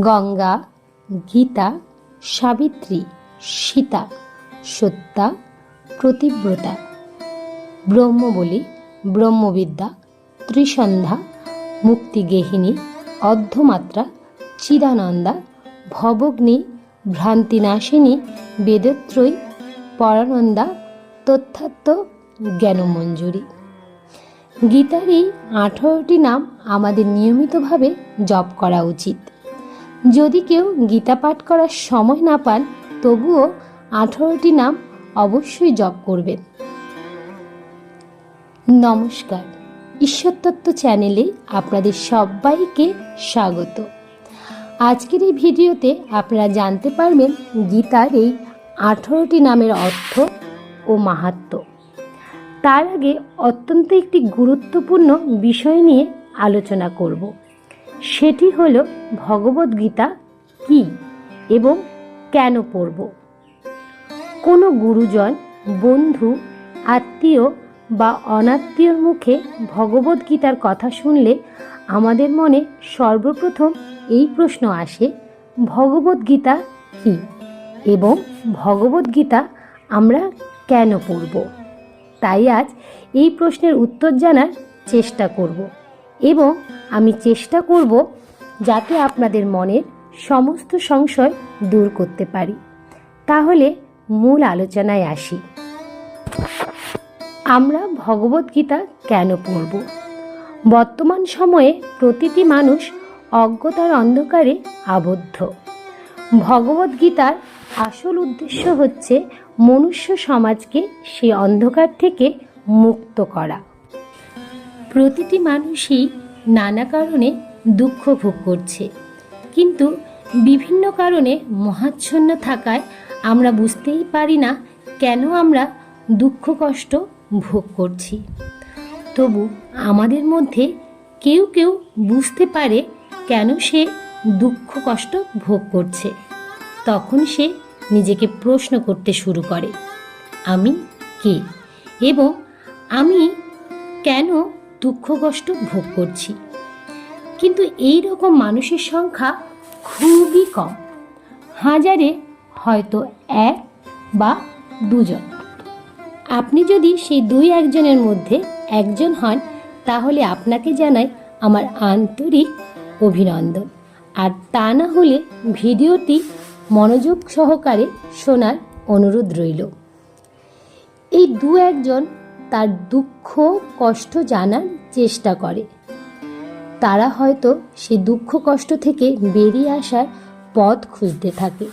গঙ্গা, গীতা, সাবিত্রী, সীতা সত্যা প্রতিব্রতা। ব্রহ্ম বলি ব্রহ্মবিদ্যা, ত্রিসন্ধ্যা মুক্তিগেহিনী অর্ধমাত্রা, চিদানন্দা, ভবগ্নি, ভ্রান্তিনাশিনী, বেদত্রয়ী, পরানন্দা তথ্যাত্ম জ্ঞানমঞ্জুরি। গীতার এই আঠারোটি নাম আমাদের নিয়মিতভাবে জপ করা উচিত। যদি কেউ গীতা পাঠ করার সময় না পান, তবুও আঠারোটি নাম অবশ্যই জপ করবেন। নমস্কার। ঈশ্বরতত্ত্ব চ্যানেলে আপনাদের সবাইকে স্বাগত। আজকের এই ভিডিওতে আপনারা জানতে পারবেন গীতার এই আঠারোটি নামের অর্থ ও মাহাত্ম্য তার আগে অত্যন্ত একটি গুরুত্বপূর্ণ বিষয় নিয়ে আলোচনা করব। সেটি হলো ভগবদ্গীতা কি এবং কেন পড়ব? কোনো গুরুজন, বন্ধু, আত্মীয় বা অনাত্মীয়র মুখে ভগবদ্গীতার কথা শুনলে আমাদের মনে সর্বপ্রথম এই প্রশ্ন আসে ভগবদ্গীতা কি এবং ভগবদ্গীতা আমরা কেন পড়ব? তাই আজ এই প্রশ্নের উত্তর জানার চেষ্টা করব। এবং আমি চেষ্টা করব যাতে আপনাদের মনের সমস্ত সংশয় দূর করতে পারি। তাহলে মূল আলোচনায় আসি। আমরা ভগবদ্গীতা কেন পড়ব? বর্তমান সময়ে প্রতিটি মানুষ অজ্ঞতার অন্ধকারে আবদ্ধ। ভগবদ্গীতার আসল উদ্দেশ্য হচ্ছে মনুষ্য সমাজকে সে অন্ধকার থেকে মুক্ত করা। প্রতিটি মানুষই নানা কারণে দুঃখ ভোগ করছে। কিন্তু বিভিন্ন কারণে মহাচ্ছন্ন থাকায় আমরা বুঝতেই পারি না কেন আমরা দুঃখ কষ্ট ভোগ করছি। তবু আমাদের মধ্যে কেউ কেউ বুঝতে পারে কেন সে দুঃখ কষ্ট ভোগ করছে। তখন সে নিজেকে প্রশ্ন করতে শুরু করে, আমি কে? এবং আমি কেন দুঃখ কষ্ট ভোগ করছি। কিন্তু এই রকম মানুষের সংখ্যা খুবই কম। হাজারে হয়তো এক বা দুজন। আপনি যদি সেই দুই একজনের মধ্যে একজন হন, তাহলে আপনাকে জানাই আমার আন্তরিক অভিনন্দন। আর তা না হলে ভিডিওটি মনোযোগ সহকারে শোনার অনুরোধ রইল। এই দু একজন তার দুঃখ, কষ্ট জানার চেষ্টা করে। তারা হয়তো সে দুঃখ, কষ্ট থেকে বেরিয়ে আসার পথ খুঁজতে থাকে।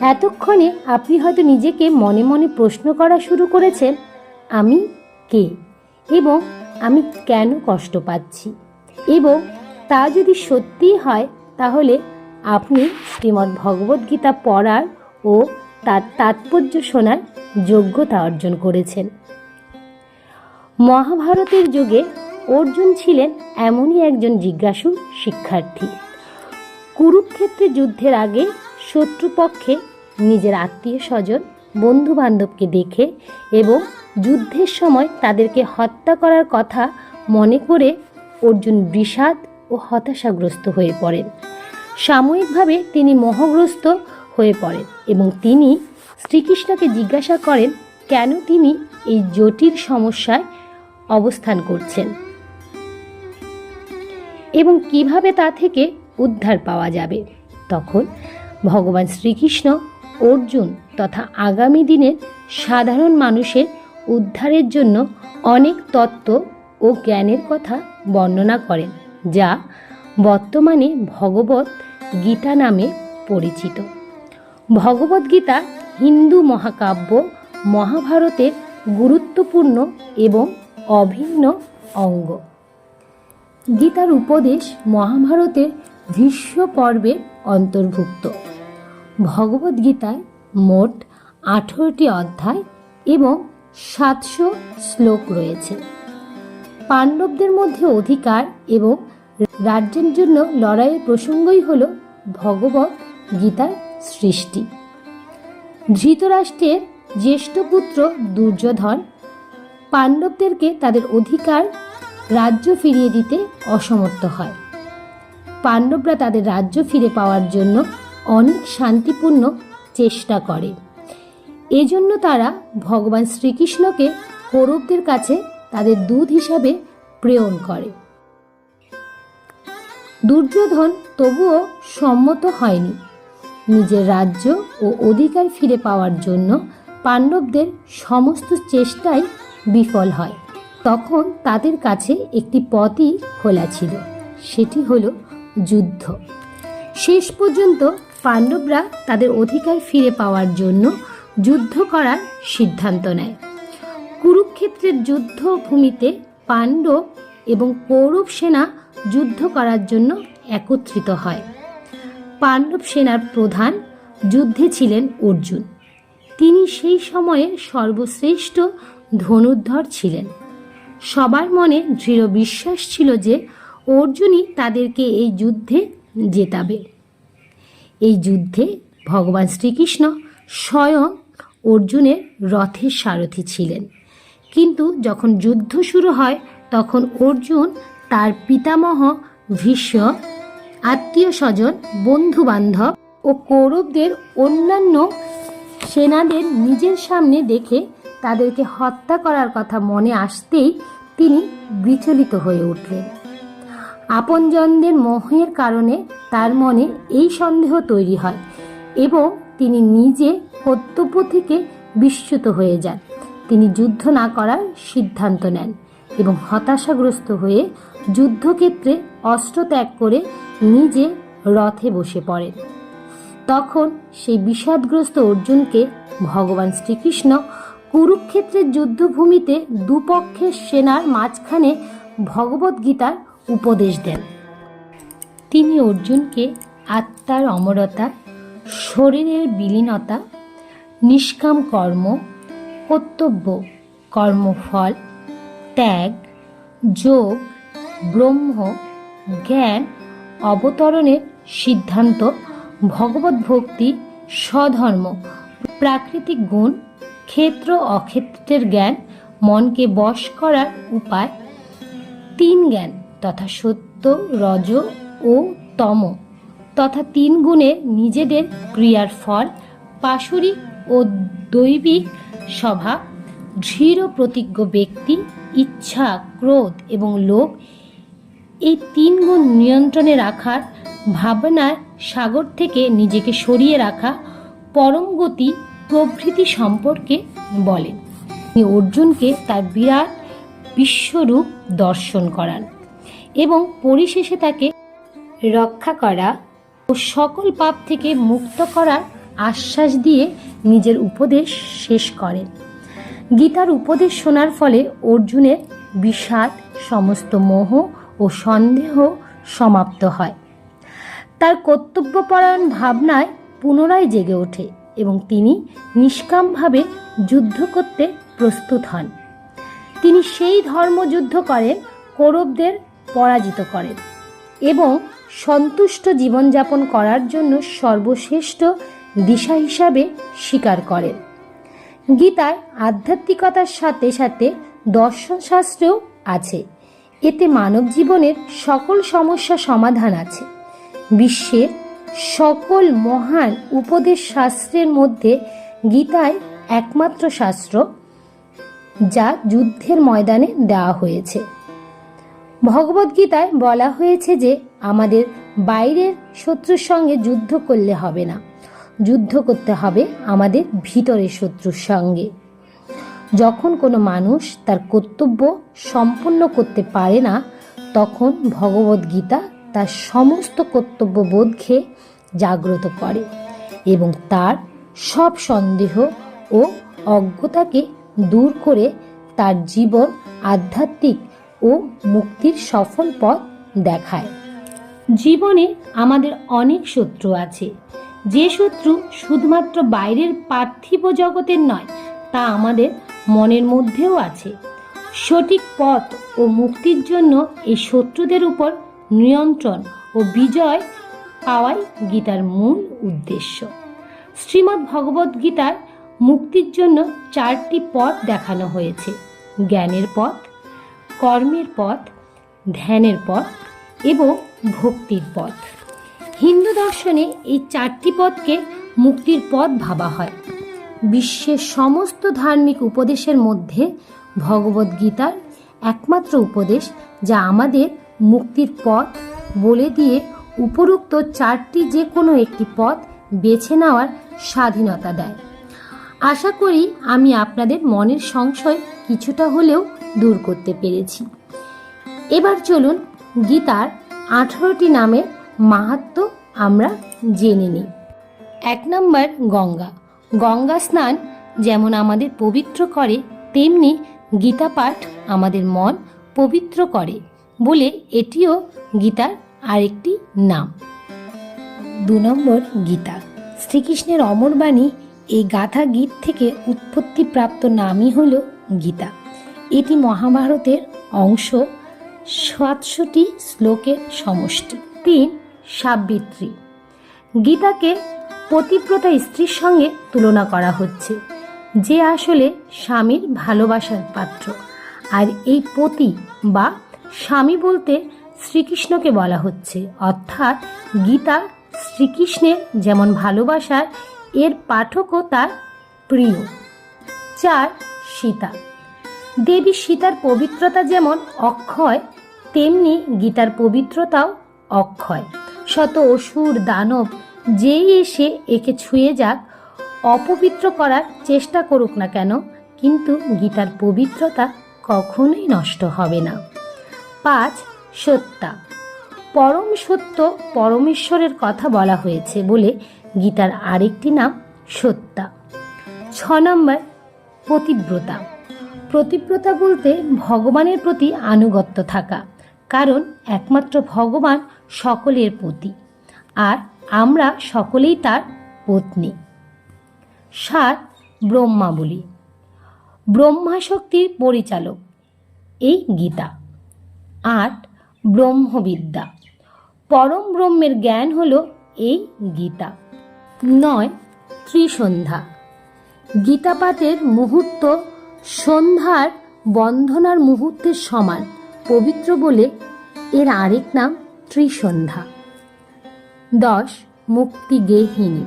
এতক্ষণে আপনি হয়তো নিজেকে মনে মনে প্রশ্ন করা শুরু করেছেন, আমি কে এবং আমি কেন কষ্ট পাচ্ছি? এবং তা যদি সত্যিই হয়, তাহলে আপনি শ্রীমদ্ ভগবদ্গীতা পড়ার ও তার তাৎপর্য শোনার যোগ্যতা অর্জন করেছেন। মহাভারতের যুগে অর্জুন ছিলেন এমনই একজন জিজ্ঞাসু শিক্ষার্থী। কুরুক্ষেত্রে যুদ্ধের আগে শত্রুপক্ষে নিজের আত্মীয় স্বজন বন্ধু বান্ধবকে দেখে এবং যুদ্ধের সময় তাদেরকে হত্যা করার কথা মনে করে অর্জুন বিষাদ ও হতাশাগ্রস্ত হয়ে পড়েন। সাময়িকভাবে তিনি মোহগ্রস্ত হয়ে পড়েন এবং তিনি শ্রীকৃষ্ণকে জিজ্ঞাসা করেন, কেন তিনি এই জটিল সমস্যায় অবস্থান করছেন। এবং কীভাবে তা থেকে উদ্ধার পাওয়া যাবে? তখন ভগবান শ্রীকৃষ্ণ, অর্জুন তথা আগামী দিনের সাধারণ মানুষের উদ্ধারের জন্য অনেক তত্ত্ব ও জ্ঞানের কথা বর্ণনা করেন, যা বর্তমানে ভগবত গীতা নামে পরিচিত। ভগবদ্গীতা হিন্দু মহাকাব্য, মহাভারতের গুরুত্বপূর্ণ এবং অভিন্ন অঙ্গ। গীতার উপদেশ মহাভারতের ভীষ্ম পর্বে অন্তর্ভুক্ত। ভগবদ্গীতায় মোট আঠেরোটি অধ্যায় এবং সাতশো শ্লোক রয়েছে। পাণ্ডবদের মধ্যে অধিকার এবং রাজ্যের জন্য লড়াইয়ের প্রসঙ্গই হল ভগবত গীতার সৃষ্টি। ধৃতরাষ্ট্রের জ্যেষ্ঠ পুত্র দুর্যোধন পাণ্ডবদেরকে তাদের অধিকার রাজ্য ফিরিয়ে দিতে অসমর্থ হয়। পাণ্ডবরা তাদের রাজ্য ফিরে পাওয়ার জন্য অনেক শান্তিপূর্ণ চেষ্টা করে। এজন্য তারা ভগবান শ্রীকৃষ্ণকে কৌরবদের কাছে তাদের দুধ হিসাবে প্রেরণ করে। দুর্যোধন তবুও সম্মত হয়নি। নিজের রাজ্য ও অধিকার ফিরে পাওয়ার জন্য পাণ্ডবদের সমস্ত চেষ্টাই বিফল হয়। তখন তাদের কাছে একটি পথই খোলা ছিল। সেটি হলো যুদ্ধ। শেষ পর্যন্ত পাণ্ডবরা তাদের অধিকার ফিরে পাওয়ার জন্য যুদ্ধ করার সিদ্ধান্ত নেয়। কুরুক্ষেত্রের যুদ্ধভূমিতে পাণ্ডব এবং কৌরব সেনা যুদ্ধ করার জন্য একত্রিত হয়। পাণ্ডব সেনার প্রধান যুদ্ধে ছিলেন অর্জুন। তিনি সেই সময়ে সর্বশ্রেষ্ঠ ধনুর্ধর ছিলেন। সবার মনে দৃঢ় বিশ্বাস ছিল যে অর্জুনই তাদেরকে এই যুদ্ধে জেতাবে। এই যুদ্ধে ভগবান শ্রীকৃষ্ণ স্বয়ং অর্জুনের রথের সারথি ছিলেন। কিন্তু যখন যুদ্ধ শুরু হয়, তখন অর্জুন তার পিতামহ ভীষ্ম, আত্মীয় স্বজন বন্ধু বান্ধব ও কৌরবদের অন্যান্য সেনাদের নিজের সামনে দেখে তাদেরকে হত্যা করার কথা মনে আসতেই তিনি বিচলিত হয়ে উঠলেন। আপনজনদের মোহের কারণে তার মনে এই সন্দেহ তৈরি হয় এবং তিনি নিজে কর্তব্য থেকে বিস্মিত হয়ে যান। তিনি যুদ্ধ না করার সিদ্ধান্ত নেন এবং হতাশাগ্রস্ত হয়ে যুদ্ধক্ষেত্রে অস্ত্র ত্যাগ করে নিজে রথে বসে পড়েন। তখন সেই বিষাদগ্রস্ত অর্জুনকে ভগবান শ্রীকৃষ্ণ কুরুক্ষেত্রের যুদ্ধভূমিতে দুপক্ষের সেনার মাঝখানে ভগবদ্গীতার উপদেশ দেন। তিনি অর্জুনকে আত্মার অমরতা, শরীরের বিলীনতা, নিষ্কাম কর্ম, কর্তব্য, কর্মফল, ত্যাগ, যোগ, ব্রহ্ম, জ্ঞান, অবতরণের সিদ্ধান্ত, ভগবত ভক্তি, স্বধর্ম, প্রাকৃতিক গুণ ক্ষেত্র অক্ষেত্রের জ্ঞান, মনকে বশ করার উপায় তিন জ্ঞান তথা সত্য, রজ ও তম তথা তিন গুণে নিজেদের ক্রিয়ার ফল, পাশরিক ও দৈবিক স্বভাব, দৃঢ় প্রতিজ্ঞ ব্যক্তি, ইচ্ছা, ক্রোধ এবং লোভ। এই তিন গুণ নিয়ন্ত্রণে রাখার ভাবনার সাগর থেকে নিজেকে সরিয়ে রাখা পরম গতি প্রভৃতি সম্পর্কে বলেন তিনি অর্জুনকে তার বিরাট বিশ্বরূপ দর্শন করান এবং পরিশেষে তাকে রক্ষা করা ও সকল পাপ থেকে মুক্ত করার আশ্বাস দিয়ে নিজের উপদেশ শেষ করেন। গীতার উপদেশ শোনার ফলে অর্জুনের বিষাদ, সমস্ত মোহ ও সন্দেহ সমাপ্ত হয়। তার কর্তব্যপরায়ণ ভাবনায় পুনরায় জেগে ওঠে। এবং তিনি নিষ্কামভাবে যুদ্ধ করতে প্রস্তুত হন। তিনি সেই ধর্মযুদ্ধ করেন, কৌরবদের পরাজিত করেন এবং সন্তুষ্ট জীবনযাপন করার জন্য সর্বশ্রেষ্ঠ দিশা হিসাবে স্বীকার করেন। গীতায় আধ্যাত্মিকতার সাথে সাথে দর্শনশাস্ত্রেও আছে। এতে মানব জীবনের সকল সমস্যা সমাধান আছে। বিশ্বের সকল মহান উপদেশ শাস্ত্রের মধ্যে গীতায় একমাত্র শাস্ত্র, যা যুদ্ধের ময়দানে দেওয়া হয়েছে। ভগবদ্গীতায় বলা হয়েছে যে, আমাদের বাইরের শত্রুর সঙ্গে যুদ্ধ করলে হবে না। যুদ্ধ করতে হবে আমাদের ভিতরের শত্রুর সঙ্গে। যখন কোনো মানুষ তার কর্তব্য সম্পূর্ণ করতে পারে না, তখন ভগবদ্গীতা তার সমস্ত কর্তব্যবোধকে জাগ্রত করে এবং তার সব সন্দেহ ও অজ্ঞতাকে দূর করে তার জীবন আধ্যাত্মিক ও মুক্তির সফল পথ দেখায়। জীবনে আমাদের অনেক শত্রু আছে। যে শত্রু শুধুমাত্র বাইরের পার্থিব জগতের নয়, তা আমাদের মনের মধ্যেও আছে। সঠিক পথ ও মুক্তির জন্য এই শত্রুদের উপর নিয়ন্ত্রণ ও বিজয় পাওয়াই গীতার মূল উদ্দেশ্য। শ্রীমদ্ ভগবদ্ গীতার মুক্তির জন্য চারটি পথ দেখানো হয়েছে। জ্ঞানের পথ, কর্মের পথ, ধ্যানের পথ এবং ভক্তির পথ। হিন্দু দর্শনে এই চারটি পথকে মুক্তির পথ ভাবা হয়। বিশ্বের সমস্ত ধার্মিক উপদেশের মধ্যে ভগবদ্গীতার একমাত্র উপদেশ যা আমাদের মুক্তির পথ বলে দিয়ে উপরোক্ত চারটি যে কোনো একটি পথ বেছে নেওয়ার স্বাধীনতা দেয়। আশা করি আমি আপনাদের মনের সংশয় কিছুটা হলেও দূর করতে পেরেছি। এবার চলুন গীতার আঠারোটি নামের মাহাত্ম আমরা জেনে নিই। এক নম্বর, গঙ্গা। গঙ্গা স্নান যেমন আমাদের পবিত্র করে, তেমনি গীতা পাঠ আমাদের মন পবিত্র করে। বলে এটিও গীতার আরেকটি নাম। দু নম্বর গীতা। শ্রীকৃষ্ণের অমর বাণী এই গাথা গীত থেকে উৎপত্তিপ্রাপ্ত নামই হল গীতা। এটি মহাভারতের অংশ সাতশোটি শ্লোকের সমষ্টি। তিন সাবিত্রী গীতাকে পতিব্রতা স্ত্রীর সঙ্গে তুলনা করা হচ্ছে, যে আসলে স্বামীর ভালোবাসার পাত্র। আর এই পতি বা স্বামী বলতে শ্রীকৃষ্ণকে বলা হচ্ছে। অর্থাৎ গীতা শ্রীকৃষ্ণের যেমন ভালোবাসার, এর পাঠকও তার প্রিয়। চার, সীতা। দেবী সীতার পবিত্রতা যেমন অক্ষয়, তেমনি গীতার পবিত্রতাও অক্ষয়। শত অসুর, দানব যেই এসে একে ছুঁয়ে যাক, অপবিত্র করার চেষ্টা করুক না কেন, কিন্তু গীতার পবিত্রতা কখনোই নষ্ট হবে না। পাঁচ সত্তা। পরম সত্য পরমেশ্বরের কথা বলা হয়েছে বলে গীতার আরেকটি নাম সত্তা। ছ নম্বর, প্রতিব্রতা। প্রতিব্রতা বলতে ভগবানের প্রতি আনুগত্য থাকা, কারণ একমাত্র ভগবান সকলের প্রতি আর আমরা সকলেই তার পত্নী। সাত ব্রহ্মা বলি ব্রহ্মা শক্তির পরিচালক, এই গীতা। আট ব্রহ্মবিদ্যা। পরম ব্রহ্মের জ্ঞান হলো এই গীতা। নয় ত্রিসন্ধ্যা। গীতাপাঠের মুহূর্ত সন্ধ্যার বন্ধনার মুহূর্তের সমান, পবিত্র বলে এর আরেক নাম ত্রিসন্ধ্যা। দশ মুক্তি গেহিনী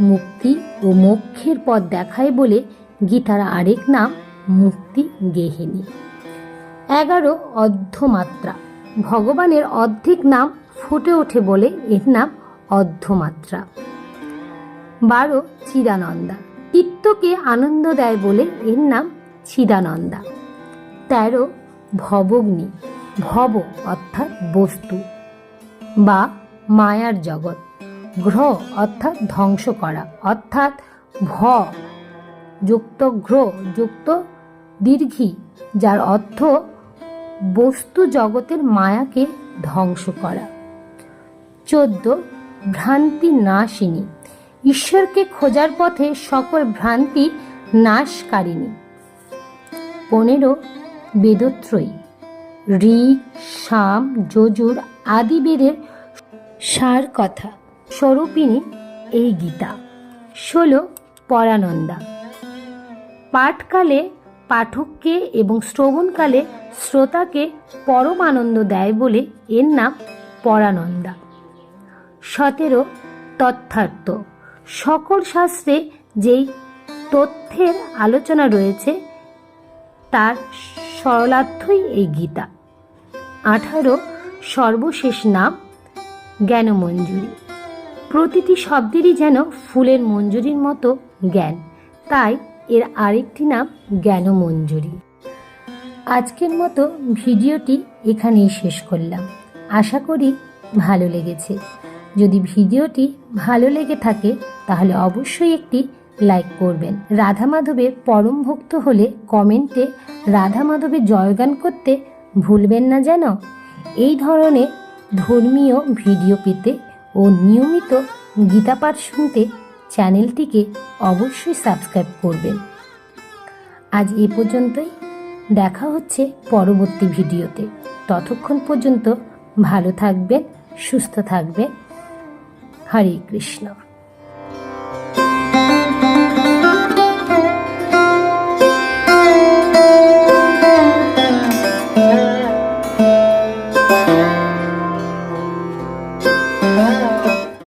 মুক্তি ও মোক্ষের পথ দেখায় বলে গীতার আরেক নাম মুক্তি গেহিনী এগারো অর্ধমাত্রা। ভগবানের অর্ধেক নাম ফুটে ওঠে বলে এর নাম অর্ধমাত্রা। বারো চিদানন্দা। চিত্তকে আনন্দ দেয় বলে এর নাম চিদানন্দা। তেরো ভবগ্নি। ভব অর্থাৎ বস্তু। বা মায়ার জগৎ। গ্রহ অর্থাৎ ধ্বংস করা। অর্থাৎ ভ যুক্ত গ্র যুক্ত দীর্ঘি, যার অর্থ বস্তু জগতের মায়াকে ধ্বংস করা। চোদ্দ, ভ্রান্তি নাশিনী। ঈশ্বরকে খোঁজার পথে সকল ভ্রান্তি নাশকারিণী। পনেরো, বেদত্রয়ী। ঋক শাম যজুর আদি বেদের সার কথা। স্বরূপিণী এই গীতা। ষোলো, পরানন্দা। পাঠকালে পাঠককে এবং শ্রবণকালে শ্রোতাকে পরম আনন্দ দেয় বলে এর নাম পরানন্দা। সতেরো, তথ্যার্থ। সকল শাস্ত্রে যেই তথ্যের আলোচনা রয়েছে, তার সরলার্থই এই গীতা। আঠারো, সর্বশেষ নাম, জ্ঞানমঞ্জুরি। প্রতিটি শব্দেরই যেন ফুলের মঞ্জুরির মতো জ্ঞান। তাই এর আরেকটি নাম জ্ঞানমঞ্জুরি। আজকের মতো ভিডিওটি এখানেই শেষ করলাম। আশা করি ভালো লেগেছে। যদি ভিডিওটি ভালো লেগে থাকে, তাহলে অবশ্যই একটি লাইক করবেন। রাধা মাধবের পরম ভক্ত হলে কমেন্টে রাধা মাধবের জয়গান করতে ভুলবেন না যেন। এই ধরনের ধর্মীয় ভিডিও পেতে ও নিয়মিত গীতাপাঠ শুনতে চ্যানেলটিকে অবশ্যই সাবস্ক্রাইব করবেন। আজ এ পর্যন্তই। দেখা হচ্ছে পরবর্তী ভিডিওতে। ততক্ষণ পর্যন্ত ভালো থাকবেন, সুস্থ থাকবেন। হরে কৃষ্ণ।